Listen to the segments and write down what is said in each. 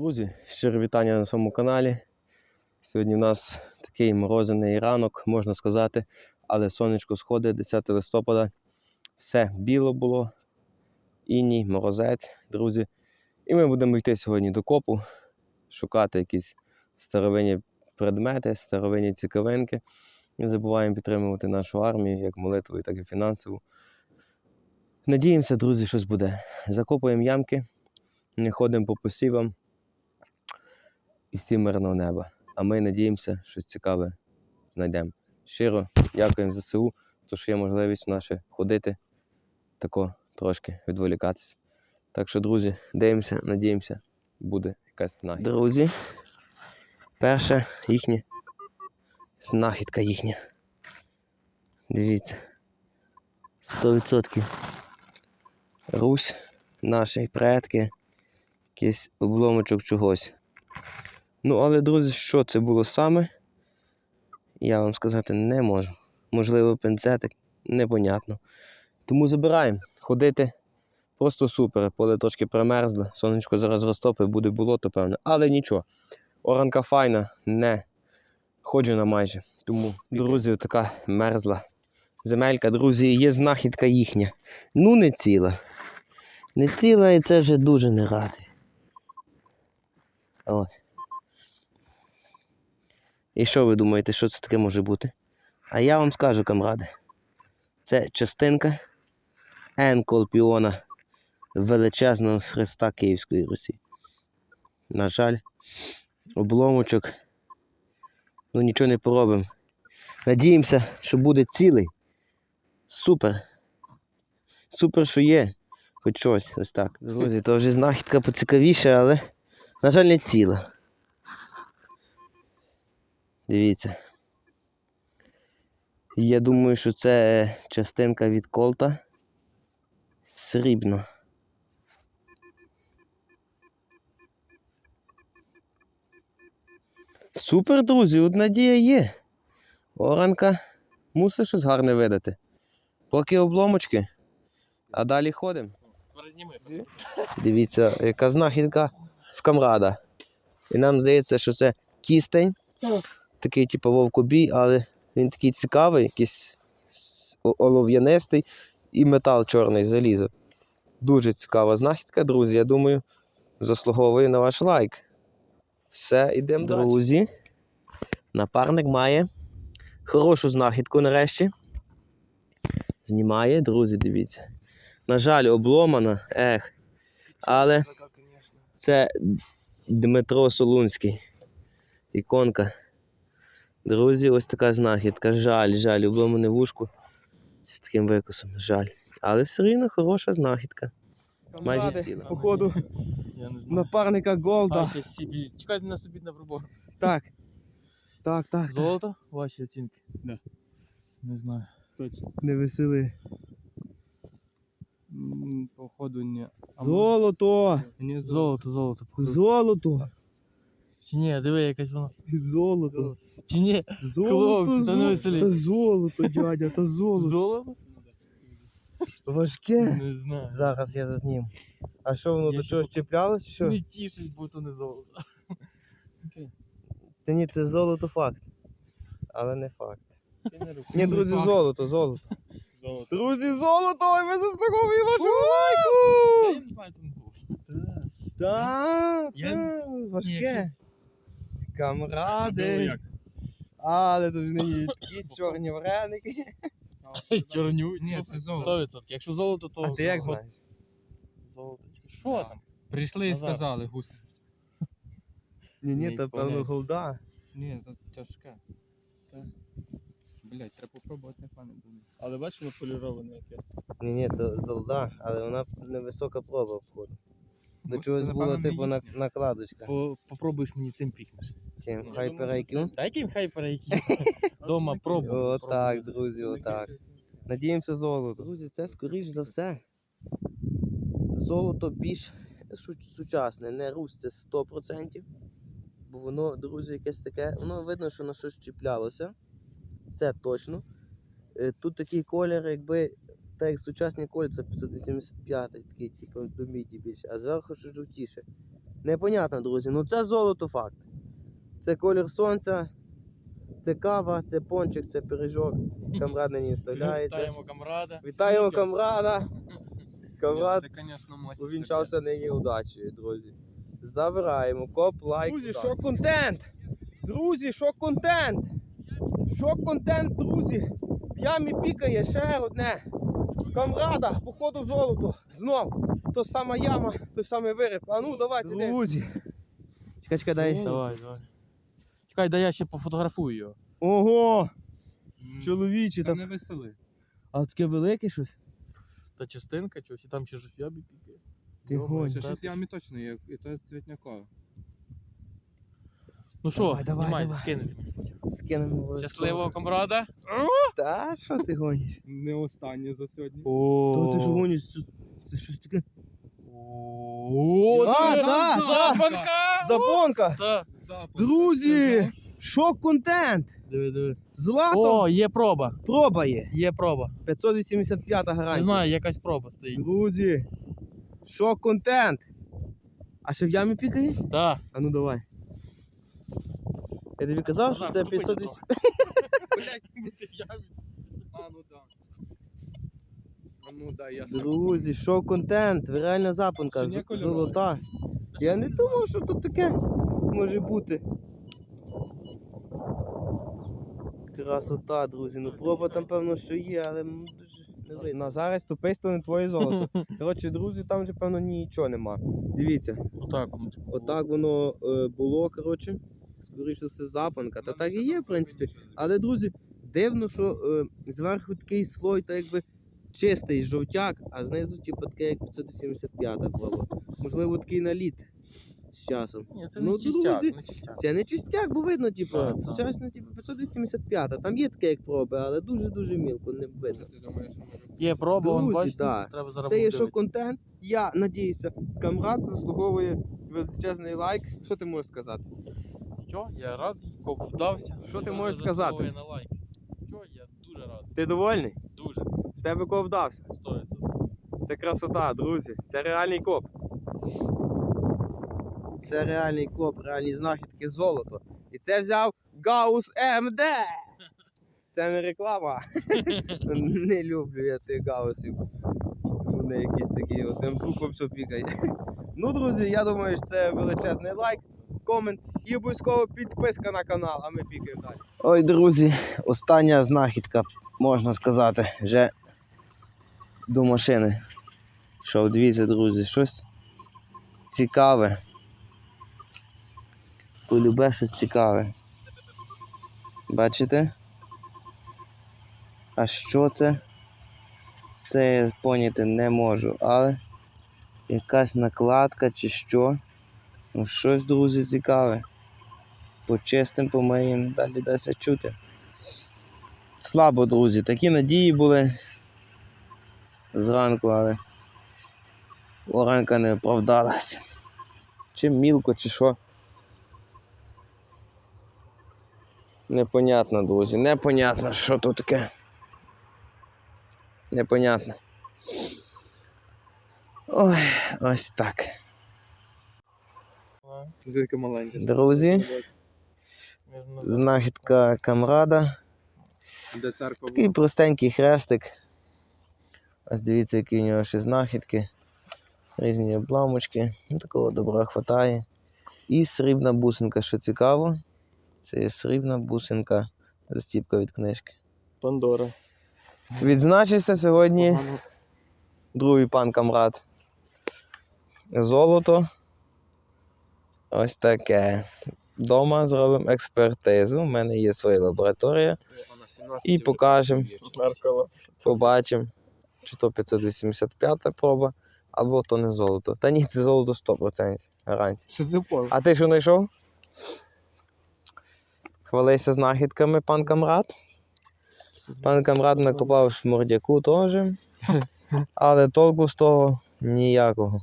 Друзі, щиро вітання на своєму каналі. Сьогодні в нас такий морозяний ранок, можна сказати, але сонечко сходить 10 листопада. Все біло було, іній, морозець, друзі. І ми будемо йти сьогодні до копу, шукати якісь старовинні предмети, старовинні цікавинки. Не забуваємо підтримувати нашу армію як молитвою, так і фінансово. Надіємося, друзі, щось буде. Закопуємо ямки, не ходимо по посівам і всім мирного неба. А ми надіємося, щось цікаве знайдемо. Щиро дякуємо ЗСУ, то що є можливість у нас ходити, тако трошки відволікатися. Так що, друзі, дивимося, надіємося, буде якась знахідка. Друзі, перша їхня знахідка їхня. Дивіться. 100% Русь, наші предки, якийсь обломочок чогось. Ну, але, друзі, що це було саме, я вам сказати не можу. Можливо, пинцетик, непонятно. Тому забираємо. Ходити просто супер. Поле трошки примерзло, сонечко зараз розтопить, буде болото, певне. Але нічого. Оранка файна, не ходжена майже. Тому, друзі, така мерзла земелька, друзі, є знахідка їхня. Ну, не ціла. Не ціла і це вже дуже не радий. Ось. І що ви думаєте, що це таке може бути? А я вам скажу, камради. Це частинка енколпіона величезного хреста Київської Русі. На жаль, обломочок. Ну нічого не поробимо. Надіємося, що буде цілий. Супер. Супер, що є. Хоч щось, ось так. Друзі, то вже знахідка поцікавіша, але, на жаль, не ціла. Дивіться. Я думаю, що це частинка від колта. Срібно. Супер, друзі, от надія є. Оранка мусить щось гарне видати. Поки обломочки, а далі ходимо. Дивіться, яка знахідка в камрада. І нам здається, що це кістень, такий, типу, вовкобій, але він такий цікавий, якийсь олов'янистий і метал чорний залізо. Дуже цікава знахідка, друзі. Я думаю, заслуговує на ваш лайк. Все, йдемо далі. Друзі, напарник має хорошу знахідку нарешті. Знімає, друзі, дивіться. На жаль, обломана, ех. Але це Дмитро Солунський. Іконка. Друзі, ось така знахідка. Жаль, жаль, обломане вушко з таким викосом. Жаль. Але все рівно хороша знахідка. Майже ціла. Походу, Я не знаю. напарника Голда. Ще сіпі. Чекайте наступіть на пробор. Так. Так, так. Золото? Ваші оцінки? Да. Не знаю. Точно. Не весели. М, Походу ні. Золото! Золото, золото. походу. Золото! Чи ні, диви, якась вона. Золото! Чи ні? Золото! Хлопці, та не золото. веселіть. Золото, дядя, та золото. Золото? Важке. Не знаю. Зараз я зазнім. А що воно Я до ще чогось чіплялось? чи Що? Не тішись, бо то не золото. Та ні, це золото факт. Але не факт. Ні, друзі, факт. золото, золото. Золото. Друзі, золото! І ми заслуговуємо вашу Я не знаю, не золото. Так, Я- так, Ні, важке. Було Камради. Але тут нині такі чорні вареники. Чорню. Ні, це золото. 100%. Якщо золото, то. А ти як золото. знаєш? Золото. Що там? Прийшли і сказали гуси. Ні, ні, Не то певно голда. Ні, це тяжке. Блять, треба попробувати не пам'ятаю. Але бачиш, воно поліроване яке. Ні, ні, то золда, але вона невисока проба входу. До чогось напевно, типу на, накладочка. По, попробуєш мені цим пікнеш. Чим? Я Hyper IQ? Та яким хайпер який? Дома пробуй. Отак, друзі, отак. Надіємося золото. Друзі, це скоріш за все. Золото більш сучасне, не русь, це 100%. Бо воно, друзі, якесь таке, воно видно, що на щось чіплялося. Це точно. Е, Тут такий колір, якби, так як сучасні кольця 585, такий, типу, до міді більше, а зверху що жовтіше. Непонятно, друзі. Ну це золото факт. Це колір сонця, це кава, це пончик, це пиріжок. Камрад нині вставляється. Вітаємо камрада. Вітаємо камрада. Камрад увінчався нині удачею, друзі. Забираємо. Коп, лайк. Друзі, що контент? Друзі, що контент? Що контент, друзі? В ямі пікає ще одне. Камрада, походу золото. Знов. То сама яма, той самий виріб. А ну давайте. Друзі. Чекай, чекай, дай. Давай, давай. Чекай, дай я ще пофотографую його. Ого! М, Чоловічі Та там. не весели. А таке велике щось? Та частинка чогось, і там ще щось ябі пікає. Ти Йо-моє, гонь. Ще щось ямі точно є, і то цвітнякове. Ну що, Давай, давай, знімайте, давай. скинете мені потім. Скинемо. Щасливого камрада. Та що ти гониш? Не останнє за сьогодні. То ти що гониш? Це, це щось таке. О, А, це да, да. запанка! Запонка! Та. Друзі! Шок контент! Диви, диви. Злато О, є проба. проба є. Є проба. 585 гарантія. Не знаю, якась проба стоїть. Друзі! Шок контент! А ще в ямі пікає? Так. А ну давай. Я тобі казав, що це 580. А, ну да. А ну да, я Друзі, шок контент, реальна запонка, Ще кольорова. золота. Я не думав, що тут таке може бути. Красота, друзі. Ну проба там певно, що є, але ну, дуже не видно. А зараз туписто не твоє золото. Коротше, друзі, там вже певно нічого нема. Дивіться, Отак воно. типу, отак воно е, було, коротше. Скоріше все запанка. Та так і є, в принципі. Але, друзі, дивно, що е, зверху такий слой, так якби чистий жовтяк, а знизу, типу, таке як 575 проба. Можливо, такий наліт з часом. Ні, це Ну, не чистяк, друзі, не чистяк. Це не чистяк, бо видно, типу, так. сучасне, типу, 585. Там є таке, як проби, але дуже-дуже мілко, не видно. Ти думаєш, що може? Є проба, вон Друзі, бачите, да. треба зараз Це є що контент. Я надіюся, камрад заслуговує величезний лайк. Що ти можеш сказати? Нічого, я радий, коп вдався. Що ти можеш сказати? на лайк. Нічого, я дуже радий. Ти довольний? Дуже. В тебе кого вдався? Це красота, друзі. Це реальний коп. Це реальний коп, реальні знахідки золото. І це взяв Гаус МД. Це не реклама. не люблю я тих гаусів. Вони якісь такі одним духом все пікає. Ну, друзі, я думаю, що це величезний лайк, комент і обов'язково підписка на канал, а ми пікаємо далі. Ой, друзі, остання знахідка, можна сказати, вже до машини. Що, дивіться, друзі, щось цікаве. Полюбе щось цікаве. Бачите? А що це? Це я поняти не можу, але якась накладка чи що. Ну, щось, друзі, цікаве. Почистим, помиємо, далі дасться чути. Слабо, друзі, такі надії були зранку, але оранка не оправдалася. Чи мілко, чи що. Непонятно, друзі, непонятно, що тут таке. Непонятно. Ой, ось так. Друзі, знахідка камрада. Такий простенький хрестик. Ось дивіться, які у нього ще знахідки. Різні обламочки. Ну, такого добра хватає. І срібна бусинка, що цікаво. Це є срібна бусинка. Застіпка від книжки. Пандора. Відзначився сьогодні другий пан камрад. Золото. Ось таке. Дома зробимо експертизу. У мене є своя лабораторія. І покажемо. Побачимо, чи то 585 проба, або то не золото. Та ні, це золото 100% гарантія. Що це? А ти що знайшов? Хвалився знахідками, пан камрад. Пан камрад накопав шмурдяку теж. Але толку з того ніякого.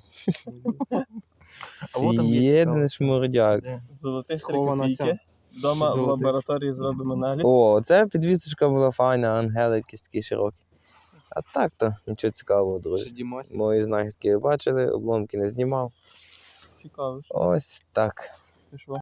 Єдиний шмурдяк. Золотих Схована ця. Дома в лабораторії зробимо аналіз. О, це підвісочка була файна, ангели якісь такі широкі. А так то нічого цікавого, друзі. Мої знахідки ви бачили, обломки не знімав. Цікаво. Ось так.